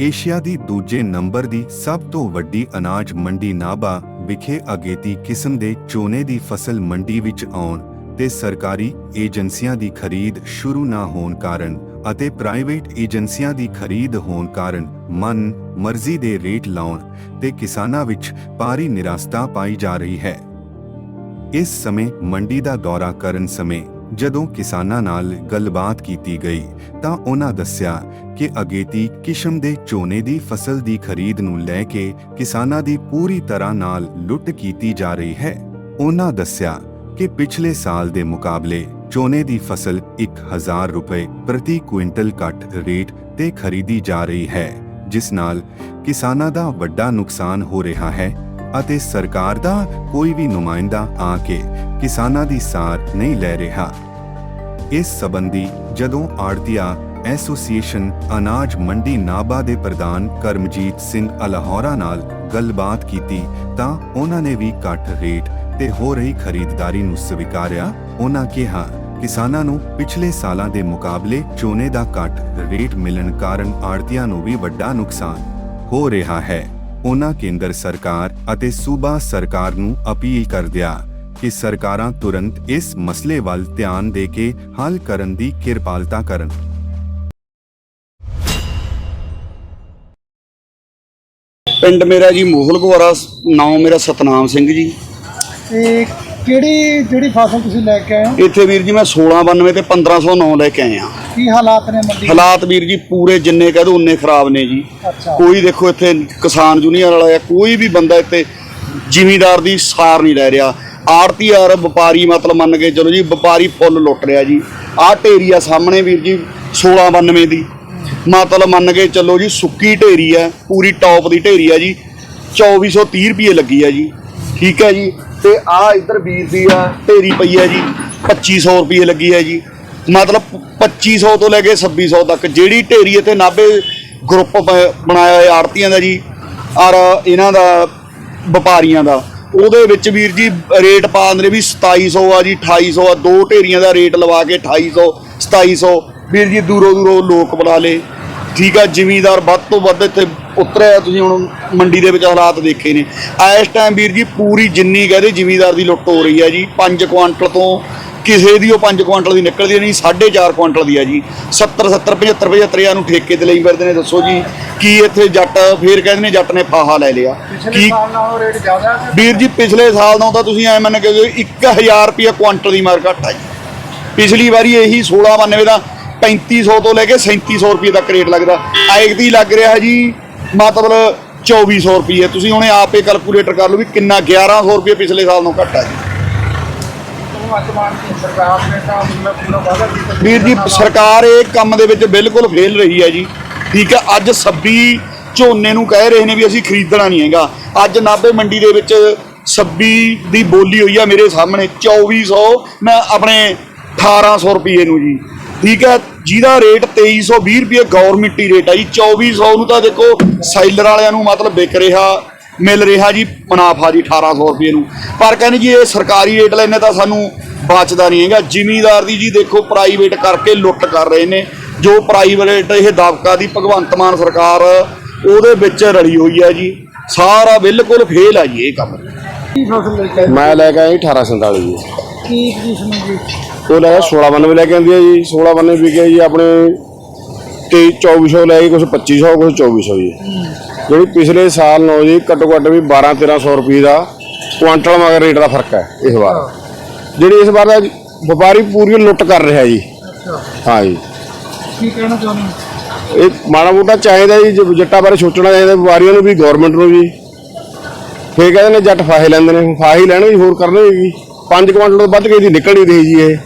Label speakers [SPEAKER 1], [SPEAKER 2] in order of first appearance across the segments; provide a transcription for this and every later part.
[SPEAKER 1] Asia ਦੀ ਦੂਜੇ number ਦੀ ਸਭ ਤੋਂ ਵੱਡੀ ਅਨਾਜ ਮੰਡੀ ਨਾਭਾ ਵਿਖੇ ਅਗੇਤੀ ਕਿਸਮ ਦੇ ਚੋਨੇ ਦੀ ਫਸਲ ਮੰਡੀ ਵਿੱਚ ਆਉਣ ਤੇ ਸਰਕਾਰੀ ਏਜੰਸੀਆਂ ਦੀ ਖਰੀਦ ਸ਼ੁਰੂ ਨਾ ਹੋਣ ਕਾਰਨ ਅਤੇ ਪ੍ਰਾਈਵੇਟ ਏਜੰਸੀਆਂ ਦੀ ਖਰੀਦ ਹੋਣ ਕਾਰਨ ਮਨ ਮਰਜ਼ੀ ਦੇ ਰੇਟ ਲਾਉਣ ਤੇ ਕਿਸਾਨਾਂ ਵਿੱਚ ਭਾਰੀ ਨਿਰਾਸਤਾ ਪਾਈ ਜਾ ਰਹੀ ਹੈ। ਇਸ ਸਮੇਂ ਮੰਡੀ ਦਾ ਦੌਰਾ ਕਰਨ ਸਮੇਂ ਜਦੋਂ ਕਿਸਾਨਾਂ ਨਾਲ ਗੱਲਬਾਤ ਕੀਤੀ ਗਈ ਤਾਂ ਉਹਨਾਂ ਦੱਸਿਆ ਕਿ ਅਗੇਤੀ ਕਿਸਮ ਦੇ ਝੋਨੇ ਦੀ ਫਸਲ ਦੀ ਖਰੀਦ ਨੂੰ ਲੈ ਕੇ ਕਿਸਾਨਾਂ ਦੀ ਪੂਰੀ ਤਰ੍ਹਾਂ ਨਾਲ ਲੁੱਟ ਕੀਤੀ ਜਾ ਰਹੀ ਹੈ। ਉਹਨਾਂ ਦੱਸਿਆ ਕਿ ਪਿਛਲੇ ਸਾਲ ਦੇ ਮੁਕਾਬਲੇ ਝੋਨੇ ਦੀ ਫਸਲ 1000 ਰੁਪਏ ਪ੍ਰਤੀ ਕੁਇੰਟਲ ਘੱਟ ਰੇਟ ਤੇ ਖਰੀਦੀ ਜਾ ਰਹੀ ਹੈ, ਜਿਸ ਨਾਲ ਕਿਸਾਨਾਂ ਦਾ ਵੱਡਾ ਨੁਕਸਾਨ ਹੋ ਰਿਹਾ ਹੈ ਅਤੇ ਸਰਕਾਰ ਦਾ ਕੋਈ ਵੀ ਨੁਮਾਇੰਦਾ ਆ ਕੇ ਕਿਸਾਨਾਂ ਦੀ ਸਾਰ ਨਹੀਂ ਲੈ ਰਿਹਾ। ਇਸ ਸੰਬੰਧੀ ਜਦੋਂ ਆੜਤੀਆ ਐਸੋਸੀਏਸ਼ਨ ਅਨਾਜ ਮੰਡੀ ਨਾਭਾ ਦੇ ਪ੍ਰਧਾਨ ਕਰਮਜੀਤ ਸਿੰਘ ਅਲਹੌਰਾ ਨਾਲ ਗੱਲਬਾਤ ਕੀਤੀ ਤਾਂ ਉਹਨਾਂ ਨੇ ਵੀ ਘੱਟ ਰੇਟ ਤੇ ਹੋ ਰਹੀ ਖਰੀਦਦਾਰੀ ਨੂੰ ਸਵੀਕਾਰਿਆ। ਉਹਨਾਂ ਕਿਹਾ, ਕਿਸਾਨਾਂ ਨੂੰ ਪਿਛਲੇ ਸਾਲਾਂ ਦੇ ਮੁਕਾਬਲੇ ਝੋਨੇ ਦਾ ਘੱਟ ਰੇਟ ਮਿਲਣ ਕਾਰਨ ਆੜਤੀਆਂ ਨੂੰ ਵੀ ਵੱਡਾ ਨੁਕਸਾਨ ਹੋ ਰਿਹਾ ਹੈ। ਉਹਨਾਂ ਕੇਂਦਰ ਸਰਕਾਰ ਅਤੇ ਸੂਬਾ ਸਰਕਾਰ ਨੂੰ ਅਪੀਲ ਕਰਦਿਆਂ ਕਿ ਸਰਕਾਰਾਂ ਤੁਰੰਤ ਇਸ ਮਸਲੇ ਵੱਲ ਧਿਆਨ ਦੇ ਕੇ ਹੱਲ ਕਰਨ ਦੀ ਕਿਰਪਾਲਤਾ ਕਰਨ।
[SPEAKER 2] ਪਿੰਡ ਮੇਰਾ ਜੀ ਮੋਹਲਗਵਾਰਾ ਨਾਮ ਮੇਰਾ ਸਤਨਾਮ ਸਿੰਘ ਜੀ।
[SPEAKER 3] ਤੇ ਕਿਹੜੀ ਜਿਹੜੀ ਫਸਲ ਤੁਸੀਂ ਲੈ ਕੇ ਆਏ ਹੋ?
[SPEAKER 2] ਇੱਥੇ ਵੀਰ ਜੀ ਮੈਂ 1692 ਤੇ 1509 ਲੈ ਕੇ ਆਏ ਆ
[SPEAKER 3] ਕੀ ਹਾਲਾਤ ਨੇ ਮੰਡੀ?
[SPEAKER 2] ਹਾਲਾਤ ਵੀਰ ਜੀ ਪੂਰੇ ਜਿੰਨੇ ਕਹਿ ਦੋ ਉਨੇ ਖਰਾਬ ਨੇ ਜੀ।
[SPEAKER 3] ਅੱਛਾ।
[SPEAKER 2] ਕੋਈ ਦੇਖੋ ਇੱਥੇ ਕਿਸਾਨ ਯੂਨੀਅਨ ਵਾਲਾ ਜਾਂ ਕੋਈ ਵੀ ਬੰਦਾ ਇੱਥੇ ਜ਼ਿਮੀਦਾਰ ਦੀ ਸਾਰ ਨਹੀਂ ਲੈ ਰਿਹਾ। ਆੜਤੀ ਯਾਰ ਵਪਾਰੀ ਮਤਲਬ ਮੰਨ ਕੇ ਚਲੋ ਜੀ ਵਪਾਰੀ ਫੁੱਲ ਲੁੱਟ ਰਿਹਾ ਜੀ। ਆਹ ਢੇਰੀ ਆ ਸਾਹਮਣੇ ਵੀਰ ਜੀ 1692 ਦੀ। ਮਤਲਬ ਮੰਨ ਕੇ ਚੱਲੋ ਜੀ ਸੁੱਕੀ ਢੇਰੀ ਆ ਪੂਰੀ ਟੌਪ ਦੀ ਢੇਰੀ ਆ ਜੀ। 2430 ਰੁਪਏ ਲੱਗੀ ਆ ਜੀ। ਠੀਕ ਹੈ ਜੀ। ਤੇ ਆ ਇੱਧਰ ਵੀਰ ਦੀ ਆ ਢੇਰੀ ਪਈ ਆ ਜੀ 2500 ਰੁਪਏ ਲੱਗੀ ਆ ਜੀ। ਮਤਲਬ 2500 ਤੋਂ ਲੈ ਕੇ 2600 ਤੱਕ ਜਿਹੜੀ ਢੇਰੀ ਇੱਥੇ ਨਾਭੇ ਗਰੁੱਪ ਬ- ਬਣਾਇਆ ਹੋਇਆ ਆੜਤੀਆਂ ਦਾ ਜੀ, ਔਰ ਇਹਨਾਂ ਦਾ, ਵਪਾਰੀਆਂ ਦਾ। ਉਹਦੇ ਵਿੱਚ ਵੀਰ ਜੀ ਰੇਟ ਪਾ ਦਿੰਦੇ ਨੇ ਵੀ 2700 ਆ ਜੀ 2800 ਆ, ਦੋ ਢੇਰੀਆਂ ਦਾ ਰੇਟ ਲਵਾ ਕੇ 2800 2700 ਵੀਰ ਜੀ ਦੂਰੋਂ ਦੂਰੋਂ ਲੋਕ ਬੁਲਾ ਲੇ ਠੀਕ ਆ, ਜ਼ਿਮੀਦਾਰ ਵੱਧ ਤੋਂ ਵੱਧ ਇੱਥੇ ਉਤਰਿਆ ਤੁਸੀਂ ਹੁਣ ਮੰਡੀ ਦੇ ਵਿੱਚ ਹਾਲਾਤ ਦੇਖੇ ਨੇ। ਇਸ ਟਾਈਮ ਵੀਰ ਜੀ ਪੂਰੀ ਜਿੰਨੀ ਕਹਦੇ ਜ਼ਿਮੀਦਾਰ ਦੀ ਲੁੱਟ ਹੋ ਰਹੀ ਹੈ ਜੀ 5 ਕੁਆਂਟਲ ਤੋਂ ਕਿਸੇ ਦੀ ਉਹ 5 ਕੁਆਂਟਲ ਦੀ ਨਿਕਲਦੀ ਨਹੀਂ 4.5 ਕੁਆਂਟਲ ਦੀ ਆ ਜੀ। 70 70 75 75 ਨੂੰ ਠੇਕੇ ਤੇ ਲਈ ਫਿਰਦੇ ਨੇ ਦੱਸੋ ਜੀ ਕੀ ਇੱਥੇ ਜੱਟ ਫੇਰ ਕਹਿੰਦੇ ਨੇ ਜੱਟ ਨੇ ਫਾਹਾ ਲੈ ਲਿਆ। ਕੀ
[SPEAKER 3] ਹੈ
[SPEAKER 2] ਵੀਰ ਜੀ ਪਿਛਲੇ ਸਾਲ ਨਾਲੋਂ ਤਾਂ ਤੁਸੀਂ ਐ ਮੰਨ ਕੇ ਚਲੋ 1000 ਰੁਪਏ ਕੁਆਂਟਲ ਦੀ ਮਾਰ ਘੱਟ ਆ ਜੀ। ਪਿਛਲੀ ਵਾਰੀ ਇਹੀ 1692 ਦਾ 3500 ਤੋਂ ਲੈ ਕੇ 3700 ਰੁਪਏ ਤੱਕ ਰੇਟ ਲੱਗਦਾ। ਐਗਦੀ ਲੱਗ ਰਿਹਾ ਜੀ ਮਤਲਬ 2400 ਰੁਪਏ ਤੁਸੀਂ ਹੁਣੇ ਆਪੇ ਕੈਲਕੂਲੇਟਰ ਕਰ ਲਓ ਵੀ ਕਿੰਨਾ 1100 ਰੁਪਏ ਪਿਛਲੇ ਸਾਲ ਨੂੰ ਘੱਟ ਆ ਜੀ। ਵੀਰ ਜੀ, ਸਰਕਾਰ ਇਹ ਕੰਮ ਦੇ ਵਿੱਚ ਬਿਲਕੁਲ ਫੇਲ ਰਹੀ ਹੈ ਜੀ। ਠੀਕ ਹੈ, ਅੱਜ 26 ਝੋਨੇ ਨੂੰ ਕਹਿ ਰਹੇ ਨੇ ਵੀ ਅਸੀਂ ਖਰੀਦਣਾ ਨਹੀਂ ਹੈਗਾ। ਅੱਜ ਨਾਭੇ ਮੰਡੀ ਦੇ ਵਿੱਚ 26 ਦੀ ਬੋਲੀ ਹੋਈ ਆ ਮੇਰੇ ਸਾਹਮਣੇ 2400 ਮੈਂ ਆਪਣੇ 1800 ਰੁਪਏ ਨੂੰ ਜੀ। ਠੀਕ ਹੈ ਜਿਹਦਾ ਰੇਟ 2320 ਰੁਪਏ ਗਵਰਨਮੈਂਟੀ ਰੇਟ ਆ ਜੀ। 2400 ਨੂੰ ਤਾਂ ਦੇਖੋ ਸਾਈਲਰ ਵਾਲਿਆਂ ਨੂੰ ਮਤਲਬ ਵਿਕ ਰਿਹਾ ਮਿਲ ਰਿਹਾ ਜੀ ਮੁਨਾਫਾ ਜੀ 1800 ਰੁਪਏ ਨੂੰ। ਪਰ ਕਹਿੰਦੇ ਜੀ ਇਹ ਸਰਕਾਰੀ ਰੇਟ ਲੈਣੇ ਤਾਂ ਸਾਨੂੰ ਬਚਦਾ ਨਹੀਂ ਹੈਗਾ। ਜ਼ਿਮੀਦਾਰ ਦੀ ਜੀ ਦੇਖੋ ਪ੍ਰਾਈਵੇਟ ਕਰਕੇ ਲੁੱਟ ਕਰ ਰਹੇ ਨੇ। ਜੋ ਪ੍ਰਾਈਵੇਟ ਇਹ ਦਬਕਾ ਦੀ ਭਗਵੰਤ ਮਾਨ ਸਰਕਾਰ ਉਹਦੇ ਵਿੱਚ ਰਲੀ ਹੋਈ ਹੈ ਜੀ। ਸਾਰਾ ਬਿਲਕੁਲ ਫੇਲ ਆ ਜੀ ਇਹ ਕੰਮ?
[SPEAKER 4] ਮੈਂ ਲੈ ਕੇ ਆਇਆ ਜੀ 1847 ਜੀ
[SPEAKER 3] ਕੀ ਕਿਸਮ ਦੀ
[SPEAKER 4] ਉਹ ਲੈ 1692 ਲੈ ਕੇ ਆਂਦੀ ਹੈ ਜੀ 1692 ਵੀ ਗਿਆ ਜੀ ਆਪਣੇ 23 2400 ਲੈ ਗਈ ਕੁਝ 2500 ਕੁਝ 2400 ਜੀ। ਜਿਹੜੀ ਪਿਛਲੇ ਸਾਲ ਨੂੰ ਜੀ ਘੱਟੋ ਘੱਟ ਵੀ 12 1300 ਰੁਪਏ ਦਾ ਕੁਆਂਟਲ ਮਗਰ ਰੇਟ ਦਾ ਫ਼ਰਕ ਹੈ ਇਸ ਵਾਰ। ਜਿਹੜੀ ਇਸ ਵਾਰ ਦਾ ਵਪਾਰੀ ਪੂਰੀ ਲੁੱਟ ਕਰ ਰਿਹਾ ਜੀ। ਹਾਂ ਜੀ।
[SPEAKER 3] ਕੀ ਕਹਿਣਾ ਚਾਹੁੰਦੇ?
[SPEAKER 4] ਇਹ ਮਾੜਾ ਮੋਟਾ ਚਾਹੀਦਾ ਜੀ ਜੇ ਜੱਟਾਂ ਬਾਰੇ ਸੋਚਣਾ ਚਾਹੀਦਾ ਵਪਾਰੀਆਂ ਨੂੰ ਵੀ ਗਵਰਨਮੈਂਟ ਨੂੰ ਵੀ। ਫੇਰ ਕਹਿੰਦੇ ਨੇ ਜੱਟ ਫਾਹੇ ਲੈਂਦੇ ਨੇ ਫਾਹੇ ਲੈਣ ਵੀ ਹੋਰ ਕਰਨੇ ਜੀ 5 ਕੁਆਂਟਲ ਤੋਂ ਵੱਧ ਕੇ ਦੀ ਨਿਕਲ ਨਹੀਂ ਰਹੀ ਜੀ ਇਹ।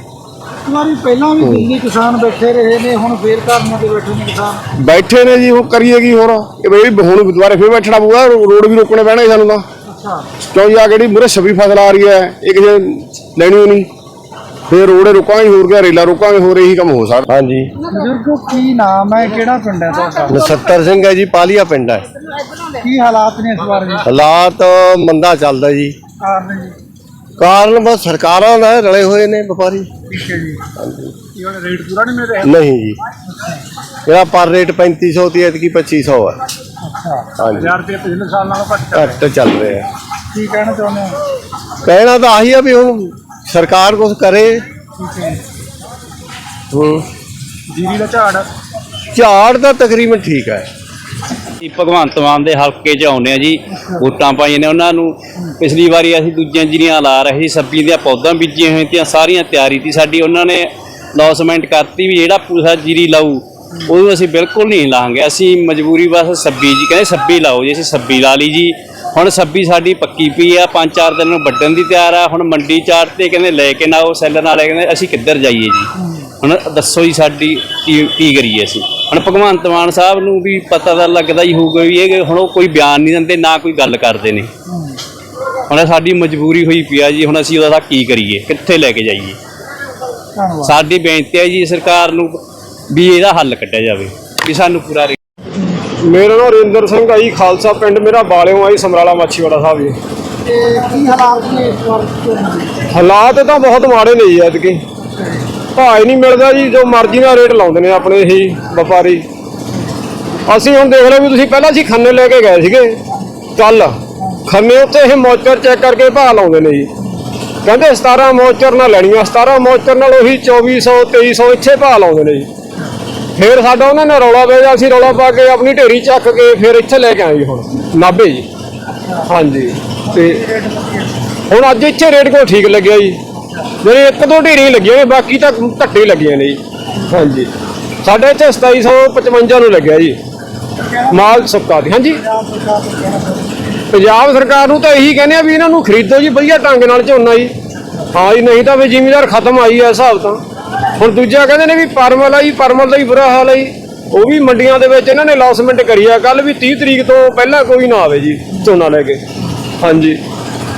[SPEAKER 3] ਇੱਕ ਵਾਰੀ ਪਹਿਲਾਂ ਵੀ ਦਿੱਲੀ ਕਿਸਾਨ ਬੈਠੇ ਰਹੇ ਨੇ ਹੁਣ ਫੇਰ ਧਰਨੇ ਤੇ ਬੈਠੇ ਨੇ ਕਿਸਾਨ।
[SPEAKER 4] ਬੈਠੇ ਨੇ ਜੀ ਹੁਣ ਕਰੀਏ ਕੀ ਹੋਰ? ਇਹ ਬਈ ਹੁਣ ਦੁਬਾਰਾ ਫੇਰ ਬੈਠਣਾ ਪਊਗਾ ਰੋ- ਰੋਡ ਵੀ ਰੋਕਣੇ ਪੈਣਗੇ ਸਾਨੂੰ ਤਾਂ।
[SPEAKER 3] ਅੱਛਾ।
[SPEAKER 4] ਕਿਉਂ ਜੀ ਆ ਜਿਹੜੀ ਮੁਰੇ ਛਵੀ ਫਸਲ ਆ ਰਹੀ ਹੈ ਇਹ ਕਿਸੇ ਲੈਣੀ ਨਹੀਂ ਫੇਰ ਰੋੜੇ ਰੋਕਾਂਗੇ ਹੋਰ ਗਿਆ ਰੇਲਾ ਰੋਕਾਂਗੇ ਹੋਰ ਇਹੀ ਕੰਮ ਹੋ ਸਕਦਾ।
[SPEAKER 5] ਹਾਂਜੀ।
[SPEAKER 3] ਬਜ਼ੁਰਗੋ ਕੀ ਨਾਮ ਹੈ? ਕਿਹੜਾ ਪਿੰਡ ਹੈ ਤੁਹਾਡਾ?
[SPEAKER 5] ਨਸੱਤਰ ਸਿੰਘ ਹੈ ਜੀ ਪਾਲੀਆ ਪਿੰਡ ਹੈ।
[SPEAKER 3] ਕੀ ਹਾਲਾਤ ਨੇ ਇਸ ਵਾਰ ਦੇ
[SPEAKER 5] ਹਾਲਾਤ ਮੰਦਾ ਚੱਲਦਾ ਜੀ।
[SPEAKER 3] ਕਾਰਨ ਜੀ?
[SPEAKER 5] ਕਾਰਨ ਬਸ ਸਰਕਾਰਾਂ ਦਾ ਰਲੇ ਹੋਏ ਨੇ ਵਪਾਰੀ।
[SPEAKER 3] ਠੀਕ ਹੈ ਜੀ ਇਹ ਵਾਲਾ ਰੇਟ ਪੂਰਾ ਨਹੀਂ ਮਿਲ ਰਿਹਾ?
[SPEAKER 5] ਨਹੀਂ ਜੀ। ਇਹਦਾ ਪਰ ਰੇਟ 3500 ਤੇ ਐਤਕੀ 2500 ਹੈ
[SPEAKER 3] ਅੱਛਾ।
[SPEAKER 5] ਹਾਂਜੀ।
[SPEAKER 3] 1000 ਰੁਪਏ ਪਿਛਲੇ ਸਾਲ ਨਾਲੋਂ ਘੱਟ ਚੱਲ ਰਿਹਾ।
[SPEAKER 5] ਘੱਟ ਚੱਲ ਰਿਹਾ।
[SPEAKER 3] ਕੀ ਕਹਿਣਾ ਚਾਹੁੰਦੇ ਹੋ?
[SPEAKER 5] ਕਹਿਣਾ ਤਾਂ ਆਹੀ ਆ ਵੀ ਹੁਣ ਸਰਕਾਰ ਕੁਝ ਕਰੇ।
[SPEAKER 3] ਠੀਕ ਹੈ
[SPEAKER 5] ਹੂੰ।
[SPEAKER 3] ਜੀਰੀ ਦਾ ਝਾੜ?
[SPEAKER 5] ਝਾੜ ਤਾਂ ਤਕਰੀਬਨ ਠੀਕ ਹੈ।
[SPEAKER 6] ਜੀ ਭਗਵੰਤ ਮਾਨ ਦੇ ਹਲਕੇ 'ਚ ਆਉਂਦੇ ਆ ਜੀ, ਵੋਟਾਂ ਪਾਈਆਂ ਨੇ, ਉਹਨਾਂ ਨੂੰ ਪਿਛਲੀ ਵਾਰੀ ਅਸੀਂ ਦੂਜੀਆਂ ਜੀਰੀਆਂ ਲਾ ਰਹੇ ਸੀ, ਸਬਜ਼ੀ ਦੀਆਂ ਪੌਦਾਂ ਬੀਜੀਆਂ ਹੋਈਆਂ ਤੀਆਂ, ਸਾਰੀਆਂ ਤਿਆਰੀ ਤੀ ਸਾਡੀ, ਉਹਨਾਂ ਨੇ ਲੌਸਮੈਂਟ ਕਰਤੀ ਵੀ ਜਿਹੜਾ ਪੂਸਾ ਜੀਰੀ ਲਾਊ, ਉਹਨੂੰ ਅਸੀਂ ਬਿਲਕੁਲ ਨਹੀਂ ਲਾਵਾਂਗੇ ਅਸੀਂ ਮਜਬੂਰੀ ਬਸ ਸੱਬੀ ਜੀ, ਕਹਿੰਦੇ ਸੱਬੀ ਲਾਓ ਜੀ, ਅਸੀਂ ਸੱਬੀ ਲਾ ਲਈ ਜੀ, ਹੁਣ ਸੱਬੀ ਸਾਡੀ ਪੱਕੀ ਪਈ ਆ, ਪੰਜ ਚਾਰ ਦਿਨ ਨੂੰ ਵੱਢਣ ਦੀ ਤਿਆਰ ਆ, ਹੁਣ ਮੰਡੀ ਚਾਟ ਤੇ ਕਹਿੰਦੇ ਲੈ ਕੇ ਨਾ ਉਹ ਸੈਲਰ ਵਾਲੇ ਕਹਿੰਦੇ ਅਸੀਂ ਕਿੱਧਰ ਜਾਈਏ ਜੀ? ਹੁਣ ਦੱਸੋ ਜੀ ਸਾਡੀ ਕੀ ਕੀ ਕਰੀਏ ਅਸੀਂ? ਹੁਣ ਭਗਵੰਤ ਮਾਨ ਸਾਹਿਬ ਨੂੰ ਵੀ ਪਤਾ ਤਾਂ ਲੱਗਦਾ ਹੀ ਹੋਊਗਾ ਵੀ ਇਹ ਹੁਣ ਉਹ ਕੋਈ ਬਿਆਨ ਨਹੀਂ ਦਿੰਦੇ ਨਾ ਕੋਈ ਗੱਲ ਕਰਦੇ ਨੇ। ਹੁਣ ਸਾਡੀ ਮਜਬੂਰੀ ਹੋਈ ਪਈ ਆ ਜੀ ਹੁਣ ਅਸੀਂ ਉਹਦਾ ਕੀ ਕਰੀਏ? ਕਿੱਥੇ ਲੈ ਕੇ ਜਾਈਏ?
[SPEAKER 3] ਧੰਨਵਾਦ।
[SPEAKER 6] ਸਾਡੀ ਬੇਨਤੀ ਹੈ ਜੀ ਸਰਕਾਰ ਨੂੰ ਵੀ ਇਹਦਾ ਹੱਲ ਕੱਢਿਆ ਜਾਵੇ ਵੀ ਸਾਨੂੰ ਪੂਰਾ
[SPEAKER 4] ਮੇਰਾ ਨਾਮ ਰਿੰਦਰ ਸਿੰਘ ਆ ਜੀ ਖਾਲਸਾ ਪਿੰਡ ਮੇਰਾ ਬਾਲਿਓ ਆ ਜੀ ਸਮਰਾਲਾ ਮਾਛੀਵਾੜਾ ਸਾਹਿਬ ਜੀ।
[SPEAKER 3] ਤੇ ਕੀ ਹਾਲਾਤ ਨੇ?
[SPEAKER 4] ਹਾਲਾਤ ਤਾਂ ਬਹੁਤ ਮਾੜੇ ਨੇ ਜੀ ਐਤਕੀ। ਭਾਅ ਹੀ ਨਹੀਂ ਮਿਲਦਾ ਜੀ, ਜੋ ਮਰਜ਼ੀ ਦਾ ਰੇਟ ਲਾਉਂਦੇ ਨੇ ਆਪਣੇ ਇਹੀ ਵਪਾਰੀ। ਅਸੀਂ ਹੁਣ ਦੇਖ ਲਓ ਵੀ ਤੁਸੀਂ ਪਹਿਲਾਂ ਅਸੀਂ ਖੰਨੇ ਲੈ ਕੇ ਗਏ ਸੀਗੇ। ਕੱਲ ਖੰਨੇ ਉੱਤੇ ਇਹ ਮੋਚਰ ਚੈੱਕ ਕਰਕੇ ਭਾਅ ਲਾਉਂਦੇ ਨੇ ਜੀ। ਕਹਿੰਦੇ 17 ਮੋਚਰ ਨਾਲ ਲੈਣੀਆਂ 17 ਮੋਚਰ ਨਾਲ ਉਹੀ 2400 2300 ਇੱਥੇ ਭਾਅ ਲਾਉਂਦੇ ਨੇ ਜੀ। ਫਿਰ ਸਾਡਾ ਉਹਨਾਂ ਨੇ ਰੌਲਾ ਪੈ ਗਿਆ, ਅਸੀਂ ਰੌਲਾ ਪਾ ਕੇ ਆਪਣੀ ਢੇਰੀ ਚੱਕ ਕੇ ਫਿਰ ਇੱਥੇ ਲੈ ਕੇ ਆਏ ਜੀ ਹੁਣ, ਨਾਭੇ ਜੀ। ਹਾਂਜੀ, ਤੇ ਹੁਣ ਅੱਜ ਇੱਥੇ ਰੇਟ ਕੋਲ ਠੀਕ ਲੱਗਿਆ ਜੀ? ਜਿਹੜੇ ਇੱਕ ਦੋ ਢੇਰੀਆਂ ਲੱਗੀਆਂ ਨੇ, ਬਾਕੀ ਤਾਂ ਘੱਟੇ ਹੀ ਲੱਗੀਆਂ ਨੇ ਜੀ। ਹਾਂਜੀ। ਸਾਡੇ ਇੱਥੇ 2755 ਨੂੰ ਲੱਗਿਆ ਜੀ। ਮਾਲ ਸੁੱਕਾ ਦੀ ਹਾਂਜੀ। ਪੰਜਾਬ ਸਰਕਾਰ ਨੂੰ ਤਾਂ ਇਹੀ ਕਹਿੰਦੇ ਆ ਵੀ ਇਹਨਾਂ ਨੂੰ ਖਰੀਦੋ ਜੀ, ਵਧੀਆ ਢੰਗ ਨਾਲ ਝੋਨਾ ਜੀ। ਹਾਂ ਜੀ, ਨਹੀਂ ਤਾਂ ਵੀ ਜ਼ਿਮੀਦਾਰ ਖਤਮ ਆਈ ਐ ਹਿਸਾਬ ਤਾਂ। ਹੁਣ ਦੂਜਾ ਕਹਿੰਦੇ ਨੇ ਵੀ ਪਰਮਲ ਆ ਜੀ, ਪਰਮਲ ਦਾ ਹੀ ਬੁਰਾ ਹਾਲ ਆ ਜੀ। ਉਹ ਵੀ ਮੰਡੀਆਂ ਦੇ ਵਿੱਚ ਇਹਨਾਂ ਨੇ ਲੌਸਮੈਂਟ ਕਰੀ ਆ ਕੱਲ ਵੀ 30 ਤਰੀਕ ਤੋਂ ਪਹਿਲਾਂ ਕੋਈ ਨਾ ਆਵੇ ਜੀ ਝੋਨਾ ਲੈ ਕੇ। ਹਾਂਜੀ।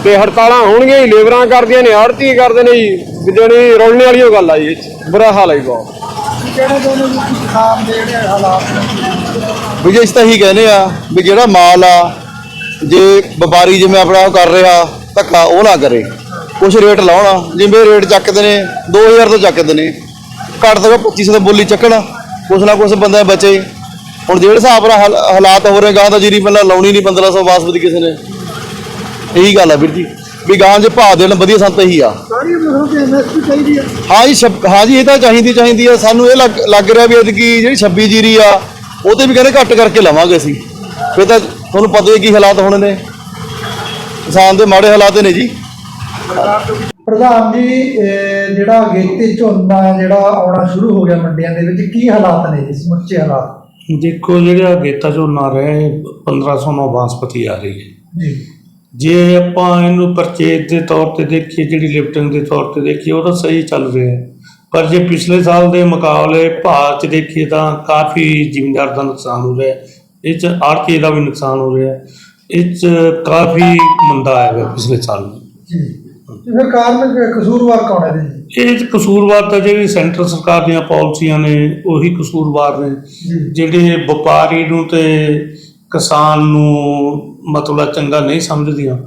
[SPEAKER 4] ਤੇ ਹੜਤਾਲਾਂ ਹੋਣਗੀਆਂ ਜੀ ਲੇਬਰਾਂ ਕਰਦੀਆਂ ਨੇ ਆੜਤੀ ਕਰਦੇ ਨੇ ਜੀ। ਜਿਹੜੀ ਰੋਲਣੇ ਵਾਲੀ ਉਹ ਗੱਲ ਆ ਜੀ ਇਹ 'ਚ। ਬੁਰਾ ਹਾਲ ਹੈ ਬਹੁਤ।
[SPEAKER 3] ਕੀ ਕਹਿਣਾ ਚਾਹੁੰਦੇ ਹੋ ਕਿ ਕਿਸਾਨ ਦੇ ਜਿਹੜੇ ਹਾਲਾਤ? ਨੇ
[SPEAKER 2] ਵੀ ਜੇ ਇਸ ਤਾਂ ਹੀ ਕਹਿੰਦੇ ਆ ਵੀ ਜਿਹੜਾ ਮਾਲ ਆ ਜੇ ਵਪਾਰੀ ਜਿਵੇਂ ਆਪਣਾ ਉਹ ਕਰ ਰਿਹਾ ਧੱਕਾ ਉਹ ਨਾ ਕਰੇ। ਕੁਛ ਰੇਟ ਲਾਉਣਾ ਜਿਵੇਂ ਰੇਟ ਚੱਕਦੇ ਨੇ 2000 ਤੋਂ ਚੱਕਦੇ ਨੇ। ਘੱਟ ਤੋਂ ਘੱਟ 2500 ਦਾ ਬੋਲੀ ਚੱਕਣਾ ਕੁਛ ਨਾ ਕੁਛ ਬੰਦਾ ਬਚੇ। ਹੁਣ ਜਿਹੜੇ ਹਿਸਾਬ ਨਾਲ ਹਾਲ- ਹਾਲਾਤ ਹੋ ਰਹੇ ਗਾਂ ਤਾਂ ਜੀਰੀ ਪਹਿਲਾਂ ਲਾਉਣੀ ਨਹੀਂ 1500 ਬਾਸਮਤੀ ਕਿਸੇ ਨੇ। ਇਹੀ ਗੱਲ ਆ ਵੀਰ ਜੀ ਵੀ ਗਾਂ ਜੇ ਭਾਅ ਦੇਣ ਵਧੀਆ ਸੰਤ ਇਹੀ ਆ।
[SPEAKER 3] ਸਾਰੀ ਫਸਲ ਤੇ ਐਮਐਸਪੀ ਚਾਹੀਦੀ ਆ।
[SPEAKER 2] ਹਾਂ ਜੀ ਛਬ- ਹਾਂ ਜੀ ਇਹ ਤਾਂ ਚਾਹੀਦੀ ਚਾਹੀਦੀ ਆ। ਸਾਨੂੰ ਇਹ ਲੱਗ ਲੱਗ ਰਿਹਾ ਵੀ ਐਤਕੀ ਜਿਹੜੀ 26 ਜੀਰੀ ਆ ਉਹ ਤੇ ਵੀ ਕਹਿੰਦੇ ਘੱਟ ਕਰਕੇ ਲਵਾਂਗੇ ਅਸੀਂ। ਫਿਰ ਤਾਂ ਤੁਹਾਨੂੰ ਪਤਾ ਹੀ ਕੀ ਹਾਲਾਤ ਹੋਣੇ ਨੇ। ਕਿਸਾਨ ਦੇ ਮਾੜੇ ਹਾਲਾਤ ਨੇ ਜੀ।
[SPEAKER 3] ਪ੍ਰਧਾਨ ਜੀ ਇਹ ਜਿਹੜਾ ਅਗੇਤੇ ਝੋਨਾ ਜਿਹੜਾ ਆਉਣਾ ਸ਼ੁਰੂ ਹੋ ਗਿਆ ਮੰਡੀਆਂ ਦੇ ਵਿੱਚ ਕੀ ਹਾਲਾਤ ਨੇ ਜੀ ਸਮੁੱਚੇ ਹਾਲਾਤ?
[SPEAKER 7] ਦੇਖੋ ਜਿਹੜਾ ਗੇਤਾ ਝੋਨਾ ਰਿਹਾ ਹੈ 1500 ਨੂੰ ਬਾਸਪਤੀ ਆ ਰਹੀ ਹੈ।
[SPEAKER 3] ਜੀ।
[SPEAKER 7] ਜੇ ਆਪਾਂ ਇਹਨੂੰ ਪਰਚੇਜ ਦੇ ਤੌਰ ਤੇ ਦੇਖੀਏ ਜਿਹੜੀ ਲਿਫਟਿੰਗ ਦੇ ਤੌਰ ਤੇ ਦੇਖੀਏ ਉਹ ਤਾਂ ਸਹੀ ਚੱਲ ਰਿਹਾ ਹੈ। ਪਰ ਜੇ ਪਿਛਲੇ ਸਾਲ ਦੇ ਮੁਕਾਬਲੇ ਭਾਅ 'ਚ ਦੇਖੀਏ ਤਾਂ ਕਾਫੀ ਜ਼ਿਮੀਂਦਾਰ ਦਾ ਨੁਕਸਾਨ ਹੋ ਰਿਹਾ ਹੈ। ਇਹ 'ਚ ਆੜਤੀ ਦਾ ਵੀ ਨੁਕਸਾਨ ਹੋ ਰਿਹਾ ਹੈ। ਇਹ 'ਚ ਕਾਫੀ ਮੰਦਾ ਆਏਗਾ ਪਿਛਲੇ ਸਾਲ।
[SPEAKER 3] ਜੀ। ਤੇ ਫਿਰ ਕਾਰਨ ਕਸੂਰਵਾਰ ਕੌਣ ਹੈ ਜੀ
[SPEAKER 7] ਇਹ 'ਚ ਕਸੂਰਵਾਰ ਤਾਂ ਜਿਹੜੀ ਸੈਂਟਰ ਸਰਕਾਰ ਦੀਆਂ ਪਾਲਿਸੀਆਂ ਨੇ ਉਹੀ ਕਸੂਰਵਾਰ ਨੇ। ਜਿਹੜੇ ਵਪਾਰੀ ਨੂੰ ਤੇ ਕਿਸਾਨ ਨੂੰ ਮਤਲਬ ਚੰਗਾ ਨਹੀਂ ਸਮਝਦੀਆਂ।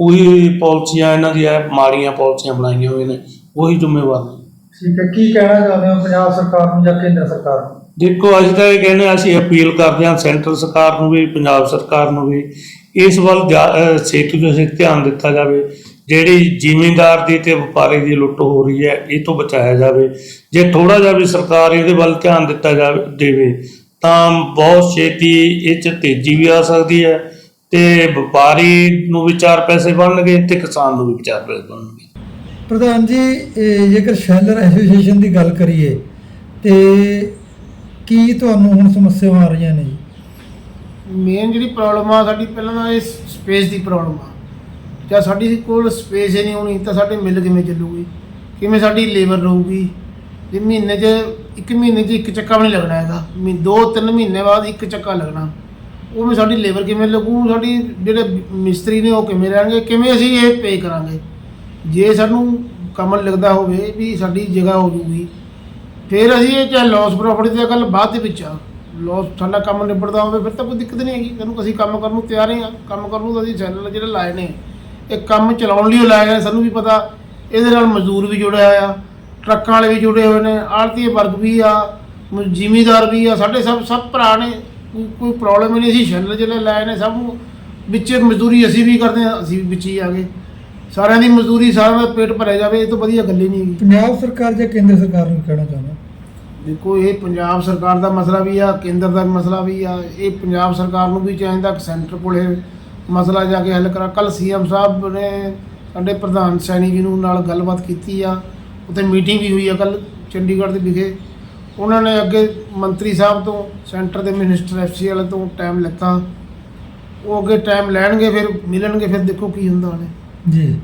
[SPEAKER 7] ਉਹੀ ਪਾਲਿਸੀਆਂ ਇਹਨਾਂ ਦੀਆਂ ਮਾੜੀਆਂ ਪਾਲਿਸੀਆਂ ਬਣਾਈਆਂ ਹੋਈਆਂ ਨੇ। ਉਹੀ ਜ਼ਿੰਮੇਵਾਰ ਨੇ।
[SPEAKER 3] ਠੀਕ ਹੈ ਕੀ ਕਹਿਣਾ ਚਾਹੁੰਦੇ ਹੋ ਪੰਜਾਬ ਸਰਕਾਰ ਨੂੰ ਜਾਂ ਕੇਂਦਰ ਸਰਕਾਰ ਨੂੰ?
[SPEAKER 7] ਦੇਖੋ ਅਸੀਂ ਤਾਂ ਇਹ ਕਹਿੰਦੇ ਹਾਂ, ਅਸੀਂ ਅਪੀਲ ਕਰਦੇ ਹਾਂ ਸੈਂਟਰ ਸਰਕਾਰ ਨੂੰ ਵੀ ਪੰਜਾਬ ਸਰਕਾਰ ਨੂੰ ਵੀ ਇਸ ਵੱਲ ਜਾ- ਅਹ ਛੇਤੀ ਤੋਂ ਛੇਤੀ ਧਿਆਨ ਦਿੱਤਾ ਜਾਵੇ। ਜਿਹੜੀ ਜ਼ਿਮੀਂਦਾਰ ਦੀ ਤੇ ਵਪਾਰੀ ਦੀ ਲੁੱਟ ਹੋ ਰਹੀ ਹੈ ਇਹ ਤੋਂ ਬਚਾਇਆ ਜਾਵੇ। ਜੇ ਥੋੜਾ ਜਿਹਾ ਵੀ ਸਰਕਾਰ ਇਹਦੇ ਵੱਲ ਧਿਆਨ ਦਿੱਤਾ ਜਾਵੇ ਦੇਵੇ ਤਾਂ ਬਹੁਤ ਛੇਤੀ ਇਹ 'ਚ ਤੇਜ਼ੀ ਵੀ ਆ ਸਕਦੀ ਹੈ। ਤੇ ਵਪਾਰੀ ਨੂੰ ਵੀ ਚਾਰ ਪੈਸੇ ਬਣਨਗੇ ਤੇ ਕਿਸਾਨ ਨੂੰ ਵੀ ਚਾਰ ਪੈਸੇ ਬਣਨਗੇ।
[SPEAKER 3] ਪ੍ਰਧਾਨ ਜੀ ਇਹ ਜੇਕਰ ਸ਼ੈਲਰ ਐਸੋਸੀਏਸ਼ਨ ਦੀ ਗੱਲ ਕਰੀਏ ਤੇ ਕੀ ਤੁਹਾਨੂੰ ਹੁਣ ਸਮੱਸਿਆਵਾਂ ਆ ਰਹੀਆਂ ਨੇ ਜੀ?
[SPEAKER 8] ਮੇਨ ਜਿਹੜੀ ਪ੍ਰੋਬਲਮ ਆ ਸਾਡੀ ਪਹਿਲਾਂ ਤਾਂ ਇਹ ਸਪੇਸ ਦੀ ਪ੍ਰੋਬਲਮ ਆ। ਜੇ ਸਾਡੀ ਕੋਲ ਸਪੇਸ ਹੀ ਨਹੀਂ ਹੋਣੀ ਤਾਂ ਸਾਡੇ ਮਿਲ ਕਿਵੇਂ ਚੱਲੂਗੀ? ਕਿਵੇਂ ਸਾਡੀ ਲੇਬਰ ਰਹੂਗੀ? ਜੇ ਮਹੀਨੇ 'ਚ ਇੱਕ ਮਹੀਨੇ 'ਚ ਇੱਕ ਚੱਕਾ ਵੀ ਨਹੀਂ ਲੱਗਣਾ ਹੈਗਾ। ਮੀ ਦੋ ਤਿੰਨ ਮਹੀਨੇ ਬਾਅਦ ਇੱਕ ਚੱਕਾ ਲੱਗਣਾ। ਉਹ ਵੀ ਸਾਡੀ ਲੇਬਰ ਕਿਵੇਂ ਲੱਗੂ ਸਾਡੀ ਜਿਹੜੇ ਮਿਸਤਰੀ ਨੇ ਉਹ ਕਿਵੇਂ ਰਹਿਣਗੇ, ਕਿਵੇਂ ਅਸੀਂ ਇਹ ਪੇ ਕਰਾਂਗੇ? ਜੇ ਸਾਨੂੰ ਕੰਮ ਲੱਗਦਾ ਹੋਵੇ ਵੀ ਸਾਡੀ ਜਗ੍ਹਾ ਹੋ ਜੂਗੀ, ਫਿਰ ਅਸੀਂ ਇਹ ਚਾਹੇ ਲਾਸ ਪ੍ਰੋਫਿਟ ਦੀ ਗੱਲ ਬਾਅਦ ਦੇ ਵਿੱਚ ਆ। ਲਾਸ ਸਾਡਾ ਕੰਮ ਨਿਬੜਦਾ ਹੋਵੇ, ਫਿਰ ਤਾਂ ਕੋਈ ਦਿੱਕਤ ਨਹੀਂ ਹੈਗੀ। ਤੈਨੂੰ ਅਸੀਂ ਕੰਮ ਕਰਨ ਨੂੰ ਤਿਆਰ ਹੀ ਆ। ਕੰਮ ਕਰਨ ਨੂੰ ਤਾਂ ਅਸੀਂ ਚੈਨਲ ਜਿਹੜੇ ਲਾਏ ਨੇ, ਇਹ ਕੰਮ ਚਲਾਉਣ ਲਈ ਉਹ ਲਾਏ ਗਏ ਸਾਨੂੰ ਵੀ ਪਤਾ। ਇਹਦੇ ਨਾਲ ਮਜ਼ਦੂਰ ਵੀ ਜੁੜਿਆ ਆ ਟਰੱਕਾਂ ਵਾਲੇ ਵੀ ਜੁੜੇ ਹੋਏ ਨੇ ਆੜਤੀ ਵਰਗ ਵੀ ਆ, ਜ਼ਿਮੀਦਾਰ ਵੀ ਆ, ਸਾਡੇ ਸਭ ਸਭ ਭਰਾ ਨੇ। ਕੋਈ- ਕੋਈ ਪ੍ਰੋਬਲਮ ਹੀ ਨਹੀਂ ਸੀ ਸ਼ੈਲਰ ਜਿਹੜੇ ਲਾਏ ਨੇ ਸਭ ਨੂੰ ਵਿੱਚੇ ਮਜ਼ਦੂਰੀ ਅਸੀਂ ਵੀ ਕਰਦੇ ਹਾਂ ਅਸੀਂ ਵੀ ਵਿੱਚ ਹੀ ਆ ਗਏ। ਸਾਰਿਆਂ ਦੀ ਮਜ਼ਦੂਰੀ ਸਾਰਿਆਂ ਦਾ ਪੇਟ ਭਰਿਆ ਜਾਵੇ ਇਹ ਤੋਂ ਵਧੀਆ ਗੱਲ ਹੀ ਨਹੀਂ ਹੈਗੀ।
[SPEAKER 3] ਪੰਜਾਬ ਸਰਕਾਰ ਜਾਂ ਕੇਂਦਰ ਸਰਕਾਰ ਨੂੰ ਕਹਿਣਾ ਚਾਹੁੰਦਾ?
[SPEAKER 8] ਦੇਖੋ ਇਹ ਪੰਜਾਬ ਸਰਕਾਰ ਦਾ ਮਸਲਾ ਵੀ ਆ ਕੇਂਦਰ ਦਾ ਮਸਲਾ ਵੀ ਆ ਇਹ ਪੰਜਾਬ ਸਰਕਾਰ ਨੂੰ ਵੀ ਚਾਹੀਦਾ ਕਿ ਸੈਂਟਰ ਕੋਲੇ ਮਸਲਾ ਜਾ ਕੇ ਹੱਲ ਕਰਾ। ਕੱਲ ਸੀਐਮ ਸਾਹਿਬ ਨੇ ਸਾਡੇ ਪ੍ਰਧਾਨ ਸੈਣੀ ਜੀ ਨੂੰ ਨਾਲ ਗੱਲਬਾਤ ਕੀਤੀ ਆ ਉੱਥੇ ਮੀਟਿੰਗ ਵੀ ਹੋਈ ਆ ਕੱਲ ਚੰਡੀਗੜ੍ਹ ਦੇ ਵਿਖੇ। ਉਹਨਾਂ ਨੇ ਅੱਗੇ ਮੰਤਰੀ ਸਾਹਿਬ ਤੋਂ, ਸੈਂਟਰ ਦੇ ਮਿਨਿਸਟਰ, ਐਫਸੀ ਵਾਲੇ ਤੋਂ ਟਾਈਮ ਲਿੱਤਾ। ਉਹ ਅੱਗੇ ਟਾਈਮ ਲੈਣਗੇ, ਫਿਰ ਮਿਲਣਗੇ, ਫਿਰ ਦੇਖੋ ਕੀ ਹੁੰਦਾ ਉਹਨੇ।
[SPEAKER 3] ਜੀ।